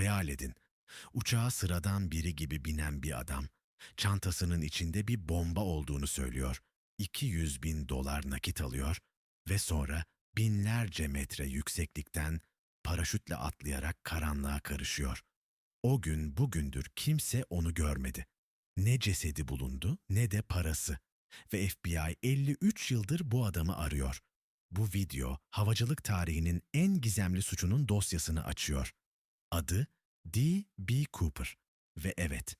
Hayal edin. Uçağa sıradan biri gibi binen bir adam, çantasının içinde bir bomba olduğunu söylüyor. 200 bin dolar nakit alıyor ve sonra binlerce metre yükseklikten paraşütle atlayarak karanlığa karışıyor. O gün bugündür kimse onu görmedi. Ne cesedi bulundu ne de parası. Ve FBI 53 yıldır bu adamı arıyor. Bu video havacılık tarihinin en gizemli suçunun dosyasını açıyor. Adı D. B. Cooper. Ve evet,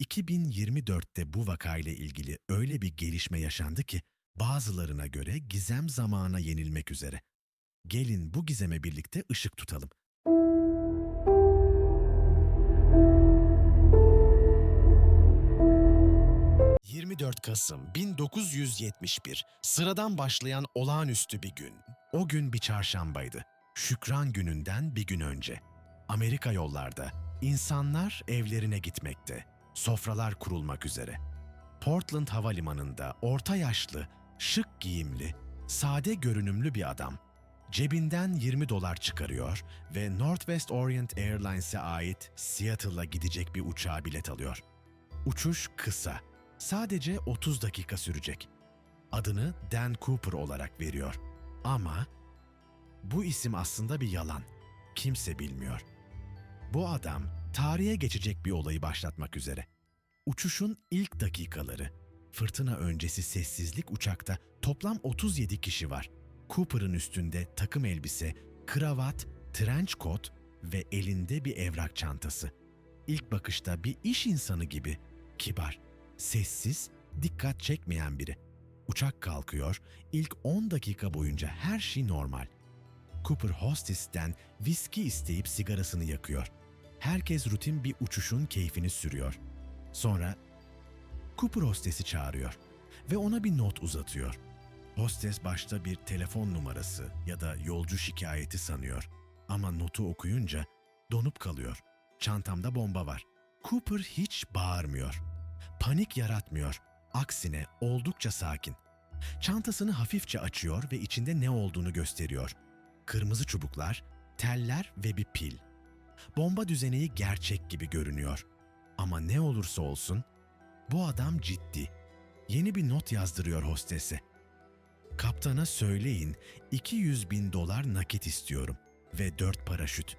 2024'te bu vakayla ilgili öyle bir gelişme yaşandı ki bazılarına göre gizem zamana yenilmek üzere. Gelin bu gizeme birlikte ışık tutalım. ...24 Kasım 1971... ...sıradan başlayan olağanüstü bir gün. O gün bir çarşambaydı. Şükran gününden bir gün önce. Amerika yollarda insanlar evlerine gitmekte. Sofralar kurulmak üzere. Portland Havalimanı'nda orta yaşlı, şık giyimli, sade görünümlü bir adam cebinden 20 dolar çıkarıyor ve Northwest Orient Airlines'e ait Seattle'a gidecek bir uçağa bilet alıyor. Uçuş kısa, sadece 30 dakika sürecek. Adını Dan Cooper olarak veriyor. Ama bu isim aslında bir yalan. Kimse bilmiyor. Bu adam tarihe geçecek bir olayı başlatmak üzere. Uçuşun ilk dakikaları. Fırtına öncesi sessizlik uçakta toplam 37 kişi var. Cooper'ın üstünde takım elbise, kravat, trench coat ve elinde bir evrak çantası. İlk bakışta bir iş insanı gibi, kibar, sessiz, dikkat çekmeyen biri. Uçak kalkıyor, ilk 10 dakika boyunca her şey normal. Cooper hostes'ten viski isteyip sigarasını yakıyor. Herkes rutin bir uçuşun keyfini sürüyor. Sonra Cooper hostesi çağırıyor ve ona bir not uzatıyor. Hostes başta bir telefon numarası ya da yolcu şikayeti sanıyor. Ama notu okuyunca donup kalıyor. Çantamda bomba var. Cooper hiç bağırmıyor. Panik yaratmıyor. Aksine oldukça sakin. Çantasını hafifçe açıyor ve içinde ne olduğunu gösteriyor. Kırmızı çubuklar, teller ve bir pil. Bomba düzeneği gerçek gibi görünüyor. Ama ne olursa olsun bu adam ciddi. Yeni bir not yazdırıyor hostese. Kaptana söyleyin 200 bin dolar nakit istiyorum ve 4 paraşüt.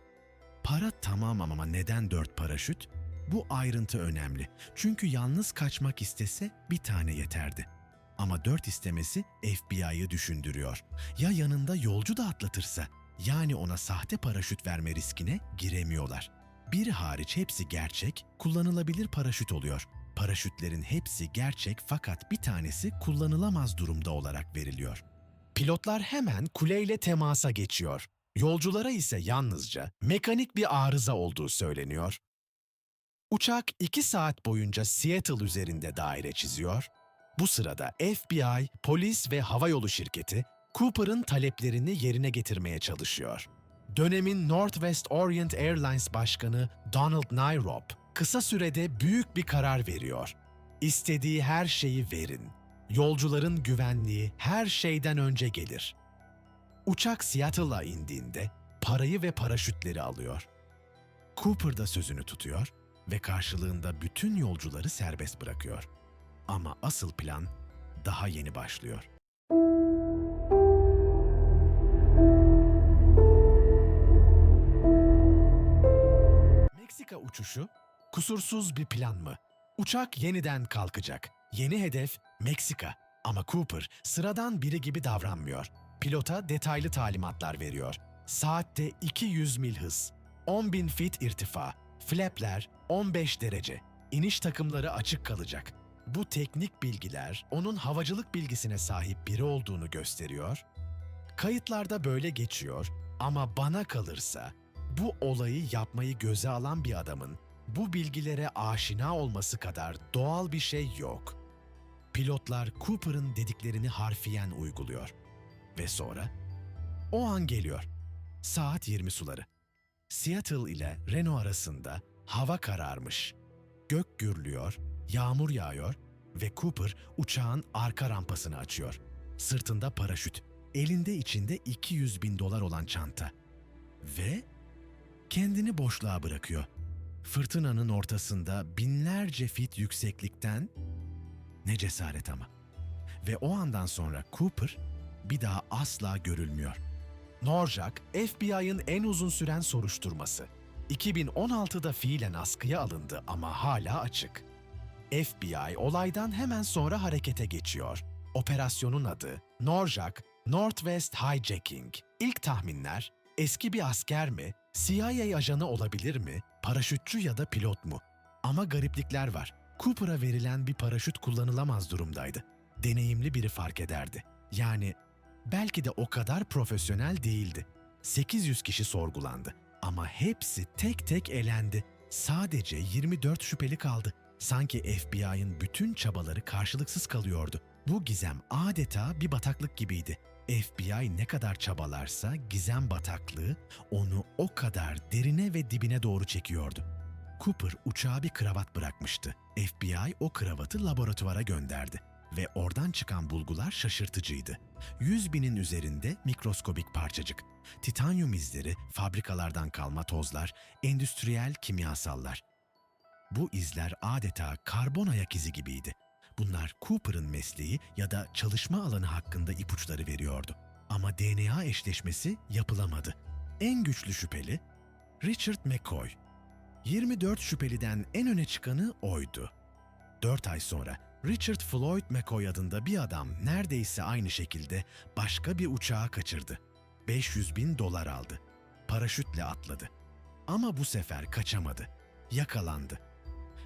Para tamam ama neden 4 paraşüt? Bu ayrıntı önemli. Çünkü yalnız kaçmak istese bir tane yeterdi. Ama 4 istemesi FBI'yı düşündürüyor. Ya yanında yolcu da atlatırsa? Yani ona sahte paraşüt verme riskine giremiyorlar. Biri hariç hepsi gerçek, kullanılabilir paraşüt oluyor. Paraşütlerin hepsi gerçek fakat bir tanesi kullanılamaz durumda olarak veriliyor. Pilotlar hemen kuleyle temasa geçiyor. Yolculara ise yalnızca mekanik bir arıza olduğu söyleniyor. Uçak iki saat boyunca Seattle üzerinde daire çiziyor. Bu sırada FBI, polis ve havayolu şirketi Cooper'ın taleplerini yerine getirmeye çalışıyor. Dönemin Northwest Orient Airlines Başkanı Donald Nyrop kısa sürede büyük bir karar veriyor. İstediği her şeyi verin. Yolcuların güvenliği her şeyden önce gelir. Uçak Seattle'a indiğinde parayı ve paraşütleri alıyor. Cooper da sözünü tutuyor ve karşılığında bütün yolcuları serbest bırakıyor. Ama asıl plan daha yeni başlıyor. Meksika uçuşu kusursuz bir plan mı? Uçak yeniden kalkacak. Yeni hedef Meksika. Ama Cooper sıradan biri gibi davranmıyor. Pilota detaylı talimatlar veriyor. Saatte 200 mil hız, 10 bin fit irtifa, flapler 15 derece, iniş takımları açık kalacak. Bu teknik bilgiler onun havacılık bilgisine sahip biri olduğunu gösteriyor. Kayıtlarda böyle geçiyor ama bana kalırsa bu olayı yapmayı göze alan bir adamın bu bilgilere aşina olması kadar doğal bir şey yok. Pilotlar Cooper'ın dediklerini harfiyen uyguluyor. Ve sonra o an geliyor. Saat 20 suları. Seattle ile Reno arasında hava kararmış. Gök gürlüyor, yağmur yağıyor ve Cooper uçağın arka rampasını açıyor. Sırtında paraşüt, elinde içinde 200 bin dolar olan çanta. Ve Kendini boşluğa bırakıyor. Fırtınanın ortasında binlerce fit yükseklikten ne cesaret ama. Ve o andan sonra Cooper bir daha asla görülmüyor. Norjak, FBI'ın en uzun süren soruşturması. 2016'da fiilen askıya alındı ama hala açık. FBI olaydan hemen sonra harekete geçiyor. Operasyonun adı Norjak Northwest Hijacking. İlk tahminler eski bir asker mi, CIA ajanı olabilir mi, paraşütçü ya da pilot mu? Ama gariplikler var. Cooper'a verilen bir paraşüt kullanılamaz durumdaydı. Deneyimli biri fark ederdi. Yani belki de o kadar profesyonel değildi. 800 kişi sorgulandı ama hepsi tek tek elendi. Sadece 24 şüpheli kaldı. Sanki FBI'ın bütün çabaları karşılıksız kalıyordu. Bu gizem adeta bir bataklık gibiydi. FBI ne kadar çabalarsa gizem bataklığı onu o kadar derine ve dibine doğru çekiyordu. Cooper uçağa bir kravat bırakmıştı. FBI o kravatı laboratuvara gönderdi ve oradan çıkan bulgular şaşırtıcıydı. 100 binin üzerinde mikroskobik parçacık, titanyum izleri, fabrikalardan kalma tozlar, endüstriyel kimyasallar. Bu izler adeta karbon ayak izi gibiydi. Bunlar Cooper'ın mesleği ya da çalışma alanı hakkında ipuçları veriyordu. Ama DNA eşleşmesi yapılamadı. En güçlü şüpheli Richard McCoy. 24 şüpheliden en öne çıkanı oydu. 4 ay sonra Richard Floyd McCoy adında bir adam neredeyse aynı şekilde başka bir uçağı kaçırdı. 500 bin dolar aldı. Paraşütle atladı. Ama bu sefer kaçamadı. Yakalandı.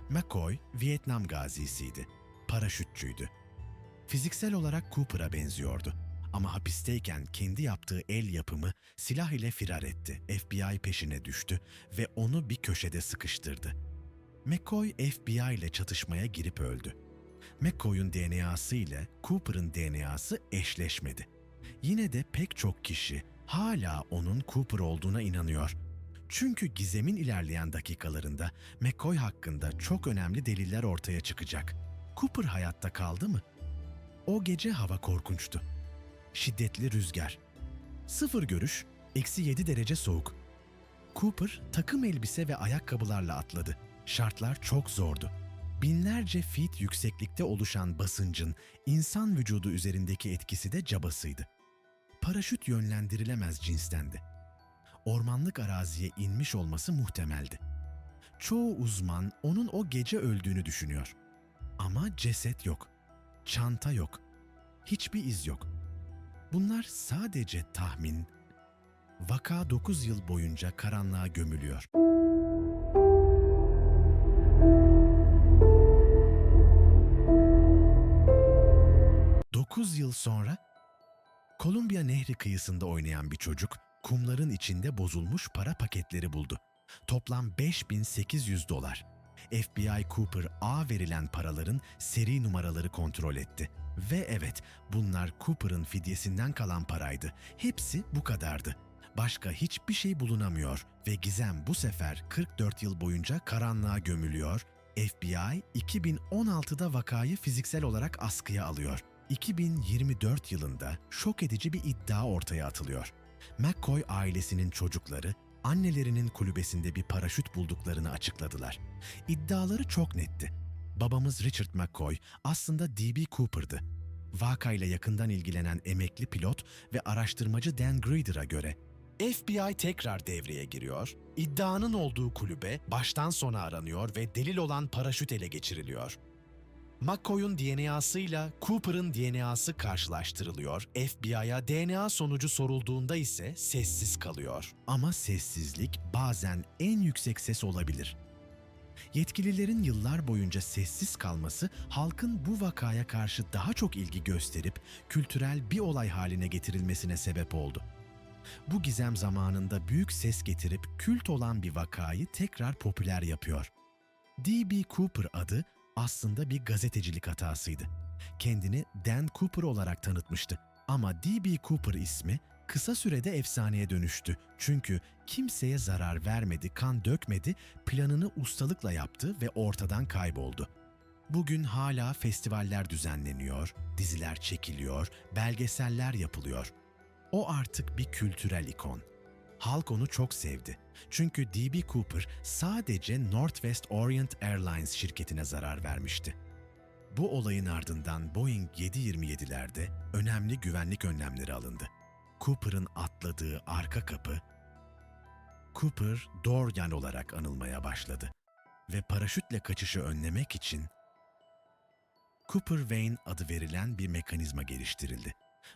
McCoy Vietnam gazisiydi. Paraşütçüydü. Fiziksel olarak Cooper'a benziyordu. Ama hapisteyken kendi yaptığı el yapımı silah ile firar etti. FBI peşine düştü ve onu bir köşede sıkıştırdı. McCoy FBI ile çatışmaya girip öldü. McCoy'un DNA'sı ile Cooper'ın DNA'sı eşleşmedi. Yine de pek çok kişi hala onun Cooper olduğuna inanıyor. Çünkü gizemin ilerleyen dakikalarında McCoy hakkında çok önemli deliller ortaya çıkacak. Cooper hayatta kaldı mı? O gece hava korkunçtu. Şiddetli rüzgar. Sıfır görüş, eksi 7 derece soğuk. Cooper takım elbise ve ayakkabılarla atladı. Şartlar çok zordu. Binlerce feet yükseklikte oluşan basıncın insan vücudu üzerindeki etkisi de cabasıydı. Paraşüt yönlendirilemez cinstendi. Ormanlık araziye inmiş olması muhtemeldi. Çoğu uzman onun o gece öldüğünü düşünüyor. Ama ceset yok. Çanta yok. Hiçbir iz yok. Bunlar sadece tahmin. Vaka 9 yıl boyunca karanlığa gömülüyor. Dokuz yıl sonra Kolumbiya Nehri kıyısında oynayan bir çocuk kumların içinde bozulmuş para paketleri buldu. Toplam 5800 dolar. FBI Cooper A verilen paraların seri numaraları kontrol etti. Ve evet bunlar Cooper'ın fidyesinden kalan paraydı. Hepsi bu kadardı. Başka hiçbir şey bulunamıyor ve Gizem bu sefer 44 yıl boyunca karanlığa gömülüyor. FBI 2016'da vakayı fiziksel olarak askıya alıyor. 2024 yılında şok edici bir iddia ortaya atılıyor. McCoy ailesinin çocukları annelerinin kulübesinde bir paraşüt bulduklarını açıkladılar. İddiaları çok netti. Babamız Richard McCoy aslında D.B. Cooper'dı. Vakayla yakından ilgilenen emekli pilot ve araştırmacı Dan Grieder'a göre FBI tekrar devreye giriyor, iddianın olduğu kulübe baştan sona aranıyor ve delil olan paraşüt ele geçiriliyor. McCoy'un DNA'sıyla Cooper'ın DNA'sı karşılaştırılıyor. FBI'ya DNA sonucu sorulduğunda ise sessiz kalıyor. Ama sessizlik bazen en yüksek ses olabilir. Yetkililerin yıllar boyunca sessiz kalması halkın bu vakaya karşı daha çok ilgi gösterip kültürel bir olay haline getirilmesine sebep oldu. Bu gizem zamanında büyük ses getirip kült olan bir vakayı tekrar popüler yapıyor. D.B. Cooper adı aslında bir gazetecilik hatasıydı. Kendini Dan Cooper olarak tanıtmıştı. Ama D.B. Cooper ismi kısa sürede efsaneye dönüştü. Çünkü kimseye zarar vermedi, kan dökmedi, planını ustalıkla yaptı ve ortadan kayboldu. Bugün hala festivaller düzenleniyor, diziler çekiliyor, belgeseller yapılıyor. O artık bir kültürel ikon. Halk onu çok sevdi. Çünkü D.B. Cooper sadece Northwest Orient Airlines şirketine zarar vermişti. Bu olayın ardından Boeing 727'lerde önemli güvenlik önlemleri alındı. Cooper'ın atladığı arka kapı, Cooper Dorian olarak anılmaya başladı ve paraşütle kaçışı önlemek için Cooper Vane adı verilen bir mekanizma geliştirildi.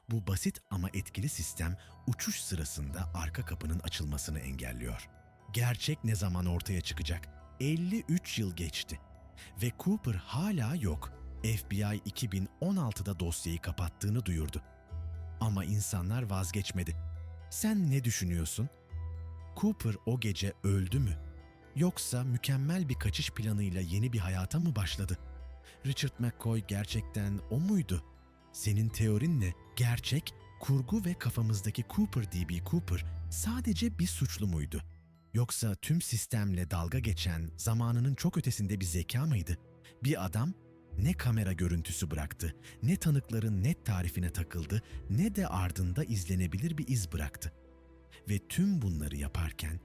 Bu basit ama etkili sistem uçuş sırasında arka kapının açılmasını engelliyor. Gerçek ne zaman ortaya çıkacak? 53 yıl geçti ve Cooper hala yok. FBI 2016'da dosyayı kapattığını duyurdu. Ama insanlar vazgeçmedi. Sen ne düşünüyorsun? Cooper o gece öldü mü? Yoksa mükemmel bir kaçış planıyla yeni bir hayata mı başladı? Richard McCoy gerçekten o muydu? Senin teorin ne? Gerçek, kurgu ve kafamızdaki Cooper DB Cooper sadece bir suçlu muydu? Yoksa tüm sistemle dalga geçen, zamanının çok ötesinde bir zeka mıydı? Bir adam ne kamera görüntüsü bıraktı, ne tanıkların net tarifine takıldı, ne de ardında izlenebilir bir iz bıraktı. Ve tüm bunları yaparken,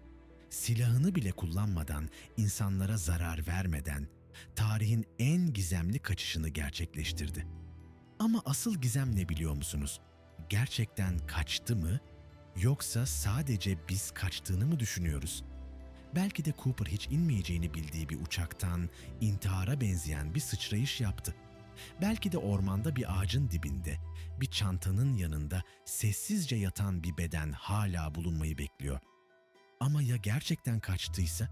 silahını bile kullanmadan, insanlara zarar vermeden, tarihin en gizemli kaçışını gerçekleştirdi. Ama asıl gizem ne biliyor musunuz? Gerçekten kaçtı mı yoksa sadece biz kaçtığını mı düşünüyoruz? Belki de Cooper hiç inmeyeceğini bildiği bir uçaktan intihara benzeyen bir sıçrayış yaptı. Belki de ormanda bir ağacın dibinde, bir çantanın yanında sessizce yatan bir beden hala bulunmayı bekliyor. Ama ya gerçekten kaçtıysa?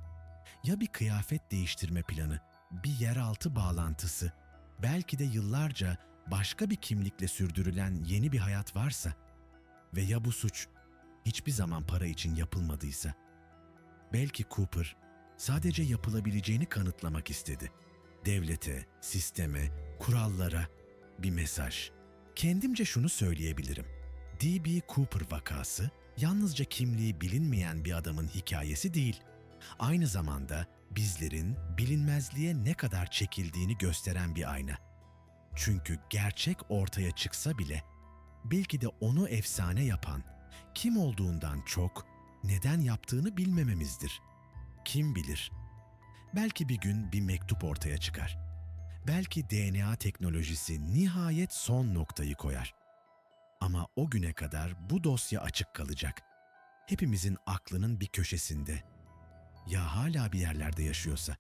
Ya bir kıyafet değiştirme planı, bir yeraltı bağlantısı, belki de yıllarca başka bir kimlikle sürdürülen yeni bir hayat varsa ve ya bu suç hiçbir zaman para için yapılmadıysa? Belki Cooper sadece yapılabileceğini kanıtlamak istedi. Devlete, sisteme, kurallara bir mesaj. Kendimce şunu söyleyebilirim. D.B. Cooper vakası yalnızca kimliği bilinmeyen bir adamın hikayesi değil. Aynı zamanda bizlerin bilinmezliğe ne kadar çekildiğini gösteren bir ayna. Çünkü gerçek ortaya çıksa bile belki de onu efsane yapan kim olduğundan çok neden yaptığını bilmememizdir. Kim bilir? Belki bir gün bir mektup ortaya çıkar. Belki DNA teknolojisi nihayet son noktayı koyar. Ama o güne kadar bu dosya açık kalacak. Hepimizin aklının bir köşesinde. Ya hala bir yerlerde yaşıyorsa?